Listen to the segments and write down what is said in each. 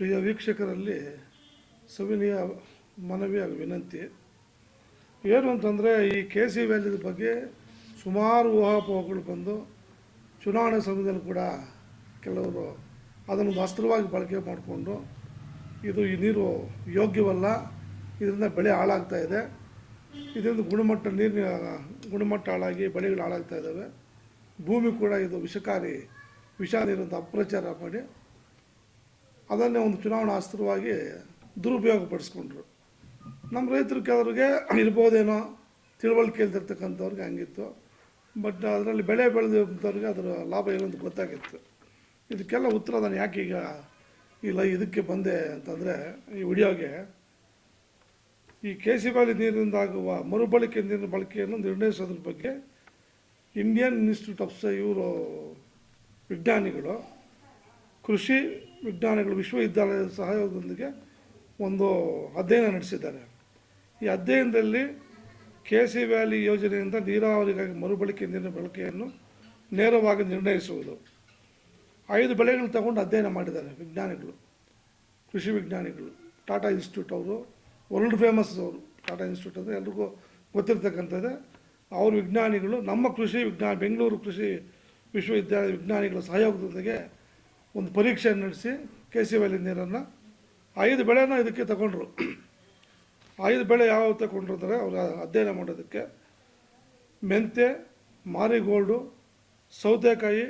ಪ್ರಿಯ ವೀಕ್ಷಕರಲ್ಲಿ ಸವಿನಿಯ ಮನವಿ ಹಾಗೂ ವಿನಂತಿ. ಏನು ಅಂತಂದರೆ, ಈ ಕೆ ಸಿ ವ್ಯಾಲಿದ ಬಗ್ಗೆ ಸುಮಾರು ಊಹಾಪೋಹಗಳು ಬಂದು ಚುನಾವಣೆ ಸಮಯದಲ್ಲಿ ಕೂಡ ಕೆಲವರು ಅದನ್ನು ಅಸ್ತ್ರವಾಗಿ ಬಳಕೆ ಮಾಡಿಕೊಂಡು, ಇದು ಈ ನೀರು ಯೋಗ್ಯವಲ್ಲ, ಇದರಿಂದ ಬೆಳೆ ಹಾಳಾಗ್ತಾ ಇದೆ, ಇದರಿಂದ ಗುಣಮಟ್ಟ ನೀರಿನ ಗುಣಮಟ್ಟ ಹಾಳಾಗಿ ಬೆಳೆಗಳು ಹಾಳಾಗ್ತಾ ಇದ್ದಾವೆ, ಭೂಮಿ ಕೂಡ ಇದು ವಿಷಕಾರಿ, ವಿಷ ನೀರು ಅಂತ ಅಪ್ರಚಾರ ಮಾಡಿ ಅದನ್ನೇ ಒಂದು ಚುನಾವಣಾ ಅಸ್ತ್ರವಾಗಿ ದುರುಪಯೋಗಪಡಿಸ್ಕೊಂಡ್ರು. ನಮ್ಮ ರೈತರು ಕೆಲವರಿಗೆ ಇರ್ಬೋದೇನೋ ತಿಳುವಳಿಕೆ ಇಲ್ದಿರ್ತಕ್ಕಂಥವ್ರಿಗೆ ಹಂಗಿತ್ತು. ಬಟ್ ಅದರಲ್ಲಿ ಬೆಳೆ ಬೆಳೆದಂಥವ್ರಿಗೆ ಅದರ ಲಾಭ ಏನು ಅಂತ ಗೊತ್ತಾಗಿತ್ತು. ಇದಕ್ಕೆಲ್ಲ ಉತ್ತರ ನಾನು ಯಾಕೆ ಈಗ ಇಲ್ಲ ಇದಕ್ಕೆ ಬಂದೆ ಅಂತಂದರೆ ಈ ವಿಡಿಯೋಗೆ ಈ ಕೆ ಸಿ ವ್ಯಾಲಿ ನೀರಿನಿಂದ ಆಗುವ ಮರುಬಳಕೆ ನೀರಿನ ಬಳಕೆಯನ್ನು ನಿರ್ಣಯಿಸೋದ್ರ ಬಗ್ಗೆ ಇಂಡಿಯನ್ ಇನ್ಸ್ಟಿಟ್ಯೂಟ್ ಆಫ್ ಇವರು ವಿಜ್ಞಾನಿಗಳು, ಕೃಷಿ ವಿಜ್ಞಾನಿಗಳು ವಿಶ್ವವಿದ್ಯಾಲಯದ ಸಹಯೋಗದೊಂದಿಗೆ ಒಂದು ಅಧ್ಯಯನ ನಡೆಸಿದ್ದಾರೆ. ಈ ಅಧ್ಯಯನದಲ್ಲಿ ಕೆ ಸಿ ವ್ಯಾಲಿ ಯೋಜನೆಯಿಂದ ನೀರಾವರಿಗಾಗಿ ಮರುಬಳಕೆ ನೀರಿನ ಬಳಕೆಯನ್ನು ನೇರವಾಗಿ ನಿರ್ಣಯಿಸುವುದು. ಐದು ಬೆಳೆಗಳನ್ನು ತಗೊಂಡು ಅಧ್ಯಯನ ಮಾಡಿದ್ದಾರೆ ವಿಜ್ಞಾನಿಗಳು, ಕೃಷಿ ವಿಜ್ಞಾನಿಗಳು. ಟಾಟಾ ಇನ್ಸ್ಟಿಟ್ಯೂಟ್ ಅವರು ವರ್ಲ್ಡ್ ಫೇಮಸ್ ಅವರು. ಟಾಟಾ ಇನ್ಸ್ಟಿಟ್ಯೂಟ್ ಅಂದರೆ ಎಲ್ರಿಗೂ ಗೊತ್ತಿರ್ತಕ್ಕಂಥದ್ದೇ. ಅವರು ವಿಜ್ಞಾನಿಗಳು, ನಮ್ಮ ಕೃಷಿ ವಿಜ್ಞಾನ, ಬೆಂಗಳೂರು ಕೃಷಿ ವಿಶ್ವವಿದ್ಯಾಲಯ ವಿಜ್ಞಾನಿಗಳ ಸಹಯೋಗದೊಂದಿಗೆ ಒಂದು ಪರೀಕ್ಷೆ ನಡೆಸಿ ಕೆ ಸಿ ವ್ಯಾಲಿ ನೀರನ್ನು, ಐದು ಬೆಳೆನ ಇದಕ್ಕೆ ತಗೊಂಡ್ರು. ಐದು ಬೆಳೆ ಯಾವ ತಗೊಂಡ್ರು ಅಂದರೆ ಅವರು ಅಧ್ಯಯನ ಮಾಡೋದಕ್ಕೆ. ಮೆಂತೆ ಮಾರಿಗೋಲ್ಡು, ಸೌತೆಕಾಯಿ,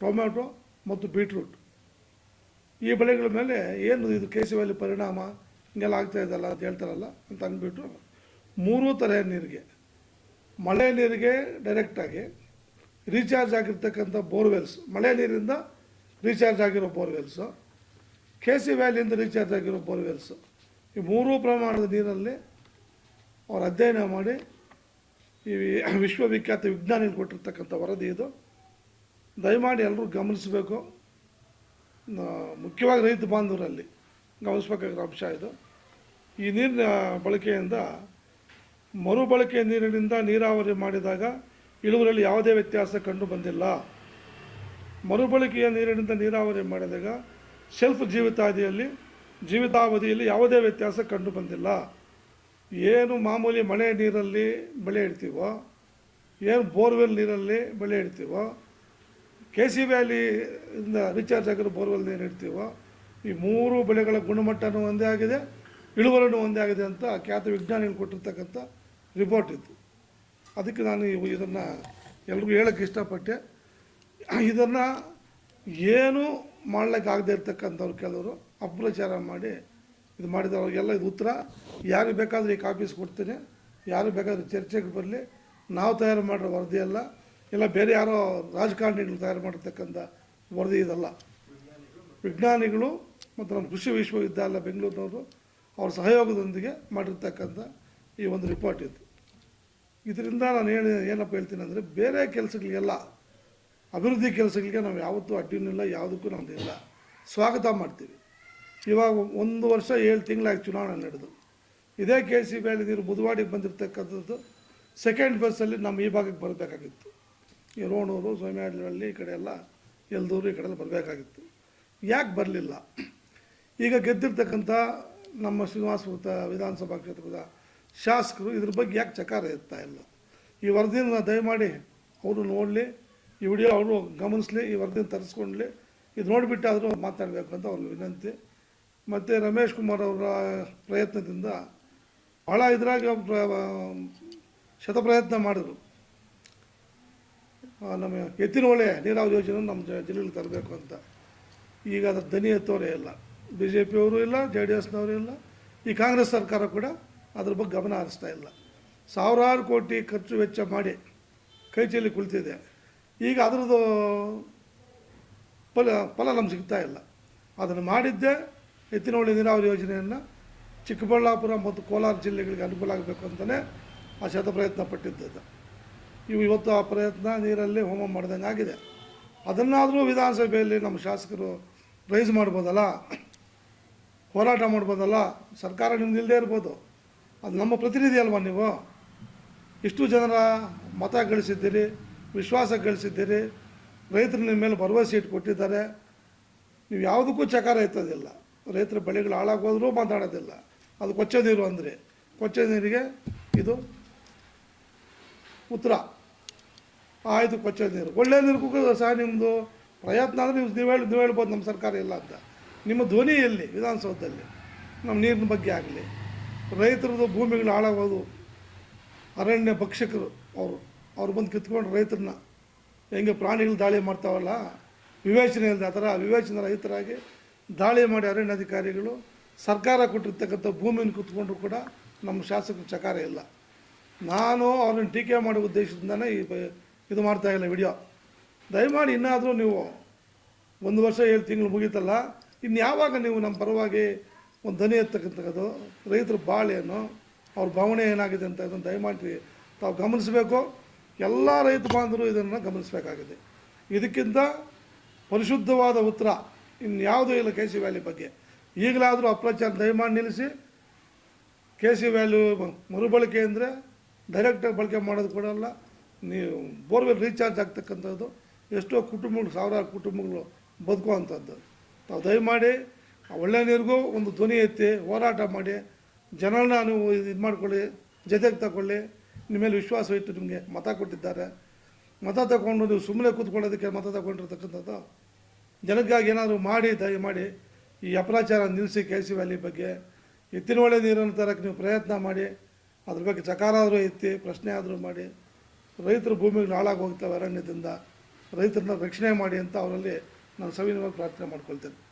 ಟೊಮ್ಯಾಟೊ ಮತ್ತು ಬೀಟ್ರೂಟ್. ಈ ಬೆಳೆಗಳ ಮೇಲೆ ಏನು ಇದು ಕೆ ಸಿ ವ್ಯಾಲಿ ಪರಿಣಾಮ ಹಿಂಗೆಲ್ಲ ಆಗ್ತಾ ಇದಲ್ಲ ಅಂತ ಹೇಳ್ತಾರಲ್ಲ ಅಂತ ಅಂದ್ಬಿಟ್ಟು ಮೂರೂ ತರಹ ನೀರಿಗೆ. ಮಳೆ ನೀರಿಗೆ ಡೈರೆಕ್ಟಾಗಿ ರೀಚಾರ್ಜ್ ಆಗಿರ್ತಕ್ಕಂಥ ಬೋರ್ವೆಲ್ಸ್. ಮಳೆ ನೀರಿಂದ ರೀಚಾರ್ಜ್ ಆಗಿರೋ ಬೋರ್ವೆಲ್ಸು ಕೆ ಸಿ ವ್ಯಾಲಿಯಿಂದ ರೀಚಾರ್ಜ್ ಆಗಿರೋ ಬೋರ್ವೆಲ್ಸು ಈ ಮೂರೂ ಪ್ರಮಾಣದ ನೀರಲ್ಲಿ ಅವರು ಅಧ್ಯಯನ ಮಾಡಿ ಈ ವಿಶ್ವವಿಖ್ಯಾತ ವಿಜ್ಞಾನಿಗಳು ಕೊಟ್ಟಿರ್ತಕ್ಕಂಥ ವರದಿ ಇದು. ದಯಮಾಡಿ ಎಲ್ಲರೂ ಗಮನಿಸಬೇಕು. ಮುಖ್ಯವಾಗಿ ರೈತ ಬಾಂಧವರಲ್ಲಿ ಗಮನಿಸಬೇಕಾಗಿರೋ ಅಂಶ ಇದು. ಈ ನೀರಿನ ಬಳಕೆಯಿಂದ ಮರುಬಳಕೆ ನೀರಿನಿಂದ ನೀರಾವರಿ ಮಾಡಿದಾಗ ಇಳುವರಿಯಲ್ಲಿ ಯಾವುದೇ ವ್ಯತ್ಯಾಸ ಕಂಡು ಬಂದಿಲ್ಲ. ಮರುಬಳಕೆಯ ನೀರಿನಿಂದ ನೀರಾವರಿ ಮಾಡಿದಾಗ ಶೆಲ್ಫ್ ಜೀವಿತಾವಧಿಯಲ್ಲಿ ಜೀವಿತಾವಧಿಯಲ್ಲಿ ಯಾವುದೇ ವ್ಯತ್ಯಾಸ ಕಂಡು ಬಂದಿಲ್ಲ. ಏನು ಮಾಮೂಲಿ ಮಳೆ ನೀರಲ್ಲಿ ಬೆಳೆ ಇಡ್ತೀವೋ, ಏನು ಬೋರ್ವೆಲ್ ನೀರಲ್ಲಿ ಬೆಳೆ ಇಡ್ತೀವೋ, ಕೆ ಸಿ ವ್ಯಾಲಿ ಇಂದ ರೀಚಾರ್ಜ್ ಆಗಿರೋ ಬೋರ್ವೆಲ್ ನೀರು ಇಡ್ತೀವೋ, ಈ ಮೂರು ಬೆಳೆಗಳ ಗುಣಮಟ್ಟನೂ ಒಂದೇ ಆಗಿದೆ, ಇಳುವರಿನೂ ಒಂದೇ ಆಗಿದೆ ಅಂತ ಖ್ಯಾತ ವಿಜ್ಞಾನಿಗಳು ಕೊಟ್ಟಿರ್ತಕ್ಕಂಥ ರಿಪೋರ್ಟ್ ಇತ್ತು ಅದಕ್ಕೆ ನಾನು ಇದನ್ನು ಎಲ್ರಿಗೂ ಹೇಳೋಕ್ಕೆ ಇಷ್ಟಪಟ್ಟೆ. ಇದನ್ನು ಏನು ಮಾಡ್ಲಿಕ್ಕೆ ಆಗದೆ ಇರ್ತಕ್ಕಂಥವ್ರು ಕೆಲವರು ಅಪ್ರಚಾರ ಮಾಡಿ ಇದು ಮಾಡಿದವ್ರಿಗೆಲ್ಲ ಇದು ಉತ್ತರ. ಯಾರಿಗೆ ಬೇಕಾದರೂ ಈ ಕಾಪೀಸ್ ಕೊಡ್ತೀನಿ. ಯಾರು ಬೇಕಾದರೂ ಚರ್ಚೆಗೆ ಬರಲಿ. ನಾವು ತಯಾರು ಮಾಡಿರೋ ವರದಿ ಅಲ್ಲ. ಇಲ್ಲ, ಬೇರೆ ಯಾರೋ ರಾಜಕಾರಣಿಗಳು ತಯಾರು ಮಾಡಿರ್ತಕ್ಕಂಥ ವರದಿ ಇದಲ್ಲ. ವಿಜ್ಞಾನಿಗಳು ಮತ್ತು ನಮ್ಮ ಕೃಷಿ ವಿಶ್ವವಿದ್ಯಾಲಯ ಬೆಂಗಳೂರಿನವರು ಅವ್ರ ಸಹಯೋಗದೊಂದಿಗೆ ಮಾಡಿರ್ತಕ್ಕಂಥ ಈ ಒಂದು ರಿಪೋರ್ಟ್ ಇದು. ಇದರಿಂದ ನಾನು ಏನು, ಏನಪ್ಪ ಹೇಳ್ತೀನಿ ಅಂದರೆ ಬೇರೆ ಕೆಲಸಗಳಿಗೆಲ್ಲ ಅಭಿವೃದ್ಧಿ ಕೆಲಸಗಳಿಗೆ ನಾವು ಯಾವತ್ತೂ ಅಡ್ಡಿನಿಲ್ಲ ಯಾವುದಕ್ಕೂ ನಮ್ಮದು ಇಲ್ಲ. ಸ್ವಾಗತ ಮಾಡ್ತೀವಿ. ಇವಾಗ ಒಂದು ವರ್ಷ ಏಳು ತಿಂಗಳಾಗಿ ಚುನಾವಣೆ ನಡೆದು. ಇದೇ ಕೆ ಸಿ ಬಿ ನೀರು ಬುಧವಾಡಿಗೆ ಬಂದಿರತಕ್ಕಂಥದ್ದು ಸೆಕೆಂಡ್ ಬಸ್ಸಲ್ಲಿ ನಮ್ಮ ಈ ಭಾಗಕ್ಕೆ ಬರಬೇಕಾಗಿತ್ತು. ಈ ರೋಣೂರು ಸೋಮ್ಯಾಡ್ಲಹಳ್ಳಿ ಈ ಕಡೆ ಎಲ್ಲ ಎಲ್ದೂರು ಈ ಕಡೆ ಎಲ್ಲ ಬರಬೇಕಾಗಿತ್ತು. ಯಾಕೆ ಬರಲಿಲ್ಲ? ಈಗ ಗೆದ್ದಿರ್ತಕ್ಕಂಥ ನಮ್ಮ ಶ್ರೀನಿವಾಸಪುರ ವಿಧಾನಸಭಾ ಕ್ಷೇತ್ರದ ಶಾಸಕರು ಇದ್ರ ಬಗ್ಗೆ ಯಾಕೆ ಚಕಾರ ಎತ್ತಾ ಇಲ್ಲ? ಈ ವರದಿನ ದಯಮಾಡಿ ಅವರು ನೋಡಲಿ. ಈ ವಿಡಿಯೋ ಅವರು ಗಮನಿಸಲಿ, ಈ ವರದಿನ ತರಿಸ್ಕೊಂಡ್ಲಿ. ಇದು ನೋಡಿಬಿಟ್ಟಾದರೂ ಮಾತಾಡಬೇಕು ಅಂತ ಅವ್ರ ವಿನಂತಿ. ಮತ್ತು ರಮೇಶ್ ಕುಮಾರ್ ಅವರ ಪ್ರಯತ್ನದಿಂದ ಭಾಳ ಇದ್ರಾಗ ಪ್ರ- ಶತಪ್ರಯತ್ನ ಮಾಡಿದ್ರು. ನಮ್ಮ ಎತ್ತಿನೊಳೆ ನೀರಾವರಿ ಯೋಜನೆ ನಮ್ಮ ಜಿಲ್ಲೆಗೆ ತರಬೇಕು ಅಂತ. ಈಗ ಅದರ ದನಿ ಎತ್ತೋರೇ ಇಲ್ಲ. ಬಿ ಜೆ ಪಿಯವರು ಇಲ್ಲ ಜೆ ಡಿ ಎಸ್ನವರು ಇಲ್ಲ, ಈ ಕಾಂಗ್ರೆಸ್ ಸರ್ಕಾರ ಕೂಡ ಅದ್ರ ಬಗ್ಗೆ ಗಮನ ಹರಿಸ್ತಾ ಇಲ್ಲ. ಸಾವಿರಾರು ಕೋಟಿ ಖರ್ಚು ವೆಚ್ಚ ಮಾಡಿ ಕೈ ಕುಳಿತಿದೆ. ಈಗ ಅದರದ್ದು ಫಲ ಫಲ ನಮ್ಗೆ ಸಿಗ್ತಾ ಇಲ್ಲ. ಅದನ್ನು ಮಾಡಿದ್ದೇ ಎತ್ತಿನಹೊಳೆ ನೀರಾವರಿ ಯೋಜನೆಯನ್ನು ಚಿಕ್ಕಬಳ್ಳಾಪುರ ಮತ್ತು ಕೋಲಾರ ಜಿಲ್ಲೆಗಳಿಗೆ ಅನುಕೂಲ ಆಗಬೇಕು ಅಂತಲೇ ಆ ಶತ ಪ್ರಯತ್ನ ಪಟ್ಟಿದ್ದದ್ದು. ಇವು ಇವತ್ತು ಆ ಪ್ರಯತ್ನ ನೀರಲ್ಲಿ ಹೋಮ ಮಾಡ್ದಂಗೆ ಆಗಿದೆ. ಅದನ್ನಾದರೂ ವಿಧಾನಸಭೆಯಲ್ಲಿ ನಮ್ಮ ಶಾಸಕರು ರೈಸ್ ಮಾಡ್ಬೋದಲ್ಲ? ಹೋರಾಟ ಮಾಡ್ಬೋದಲ್ಲ? ಸರ್ಕಾರ ನಿಮ್ದು ಇಲ್ಲದೇ ಇರ್ಬೋದು. ಅದು ನಮ್ಮ ಪ್ರತಿನಿಧಿ ಅಲ್ವಾ ನೀವು? ಇಷ್ಟು ಜನರ ಮತ ಗಳಿಸಿದ್ದೀರಿ. ವಿಶ್ವಾಸ ಗಳಿಸಿದ್ದೀರಿ ರೈತರು ನಿಮ್ಮ ಮೇಲೆ ಭರವಸೆ ಇಟ್ಟು ಕೊಟ್ಟಿದ್ದಾರೆ ನೀವು ಯಾವುದಕ್ಕೂ ಚಕಾರ ಎತ್ತೋದಿಲ್ಲ. ರೈತರ ಬೆಳೆಗಳು ಹಾಳಾಗೋದ್ರೂ ಮಾತಾಡೋದಿಲ್ಲ. ಅದು ಕೊಚ್ಚ ನೀರು ಅಂದರೆ, ಕೊಚ್ಚೆ ನೀರಿಗೆ ಇದು ಉತ್ತರ. ಆಯಿತು ಕೊಚ್ಚೆ ನೀರು. ಒಳ್ಳೆ ನೀರು ಸಹ ನಿಮ್ಮದು ಪ್ರಯತ್ನ ಅಂದರೆ ನೀವು ನೀವು ಹೇಳಿ, ನೀವು ಹೇಳ್ಬೋದು ನಮ್ಮ ಸರ್ಕಾರ ಇಲ್ಲ ಅಂತ. ನಿಮ್ಮ ಧ್ವನಿ ಎಲ್ಲಿ? ವಿಧಾನಸೌಧದಲ್ಲಿ. ನಮ್ಮ ನೀರಿನ ಬಗ್ಗೆ ಆಗಲಿ. ರೈತರದ್ದು ಭೂಮಿಗಳು ಹಾಳಾಗೋದು ಅರಣ್ಯ ಭಕ್ಷಕರು ಅವರು. ಅವ್ರು ಬಂದು ಕಿತ್ಕೊಂಡು ರೈತರನ್ನ. ಹೆಂಗೆ ಪ್ರಾಣಿಗಳು ದಾಳಿ ಮಾಡ್ತಾವಲ್ಲ, ವಿವೇಚನೆ ಇಲ್ಲದೆ ಆ ಥರ, ವಿವೇಚನೆ ರೈತರಾಗಿ ದಾಳಿ ಮಾಡಿ ಅರಣ್ಯಾಧಿಕಾರಿಗಳು ಸರ್ಕಾರ ಕೊಟ್ಟಿರ್ತಕ್ಕಂಥ ಭೂಮಿಯನ್ನು ಕುತ್ಕೊಂಡ್ರು ಕೂಡ ನಮ್ಮ ಶಾಸಕರು ಚಕಾರ ಇಲ್ಲ. ನಾನು ಅವ್ರನ್ನ ಟೀಕೆ ಮಾಡೋ ಉದ್ದೇಶದಿಂದನೇ ಈ ಇದು ಮಾಡ್ತಾ ಇಲ್ಲ ವಿಡಿಯೋ. ದಯಮಾಡಿ ಇನ್ನಾದರೂ ನೀವು ಒಂದು ವರ್ಷ ಏಳು ತಿಂಗಳು ಮುಗೀತಲ್ಲ, ಇನ್ನು ಯಾವಾಗ ನೀವು ನಮ್ಮ ಪರವಾಗಿ ಒಂದು ಧ್ವನಿ ಎತ್ತಕ್ಕಂಥದ್ದು, ರೈತರ ಬಾಳೆಯನ್ನು ಅವ್ರ ಭಾವನೆ ಏನಾಗಿದೆ ಅಂತ ಅದನ್ನು ದಯಮಾಡಿ ತಾವು ಗಮನಿಸಬೇಕು. ಎಲ್ಲ ರೈತ ಬಾಂಧವರು ಇದನ್ನು ಗಮನಿಸಬೇಕಾಗಿದೆ. ಇದಕ್ಕಿಂತ ಪರಿಶುದ್ಧವಾದ ಉತ್ತರ ಇನ್ಯಾವುದೂ ಇಲ್ಲ ಕೆ ಸಿ ವ್ಯಾಲಿ ಬಗ್ಗೆ. ಈಗಲಾದರೂ ಅಪ್ರಚಾರ ದಯಮಾಡಿ ನಿಲ್ಲಿಸಿ. ಕೆ ಸಿ ವ್ಯಾಲ್ಯೂ ಮರುಬಳಕೆ ಅಂದರೆ ಡೈರೆಕ್ಟಾಗಿ ಬಳಕೆ ಮಾಡೋದು ಕೂಡ ಅಲ್ಲ. ನೀವು ಬೋರ್ವೆಲ್ ರೀಚಾರ್ಜ್ ಆಗ್ತಕ್ಕಂಥದ್ದು. ಎಷ್ಟೋ ಕುಟುಂಬಗಳು, ಸಾವಿರಾರು ಕುಟುಂಬಗಳು ಬದುಕುವಂಥದ್ದು. ತಾವು ದಯಮಾಡಿ ಒಳ್ಳೆ ನೀರಿಗೂ ಒಂದು ಧ್ವನಿ ಎತ್ತಿ ಹೋರಾಟ ಮಾಡಿ. ಜನರನ್ನ ನೀವು ಇದು ಮಾಡಿಕೊಳ್ಳಿ, ಜೊತೆಗೆ ತಗೊಳ್ಳಿ ನಿಮ್ಮ ಮೇಲೆ ವಿಶ್ವಾಸ ಇಟ್ಟು ನಿಮಗೆ ಮತ ಕೊಟ್ಟಿದ್ದಾರೆ. ಮತ ತಗೊಂಡು ನೀವು ಸುಮ್ಮನೆ ಕೂತ್ಕೊಳ್ಳೋದಕ್ಕೆ ಮತ ತಗೊಂಡಿರ್ತಕ್ಕಂಥದ್ದು. ಜನಕ್ಕಾಗಿ ಏನಾದರೂ ಮಾಡಿ ದಯ ಮಾಡಿ ಈ ಅಪರಾಚಾರ ನಿಲ್ಲಿಸಿ ಕೆ ಸಿ ವ್ಯಾಲಿ ಬಗ್ಗೆ. ಎತ್ತಿನ ಒಳ್ಳೆ ನೀರನ್ನು ತರಕ್ಕೆ ನೀವು ಪ್ರಯತ್ನ ಮಾಡಿ. ಅದ್ರ ಬಗ್ಗೆ ಚಕಾರ ಆದರೂ ಎತ್ತಿ, ಪ್ರಶ್ನೆ ಆದರೂ ಮಾಡಿ. ರೈತರ ಭೂಮಿಗೆ ನಾಳಾಗಿ ಹೋಗ್ತವೆ ಅರಣ್ಯದಿಂದ. ರೈತರನ್ನ ರಕ್ಷಣೆ ಮಾಡಿ ಅಂತ ಅವರಲ್ಲಿ ನಾನು ಸವಿನವಾಗಿ ಪ್ರಾರ್ಥನೆ ಮಾಡ್ಕೊಳ್ತೇನೆ.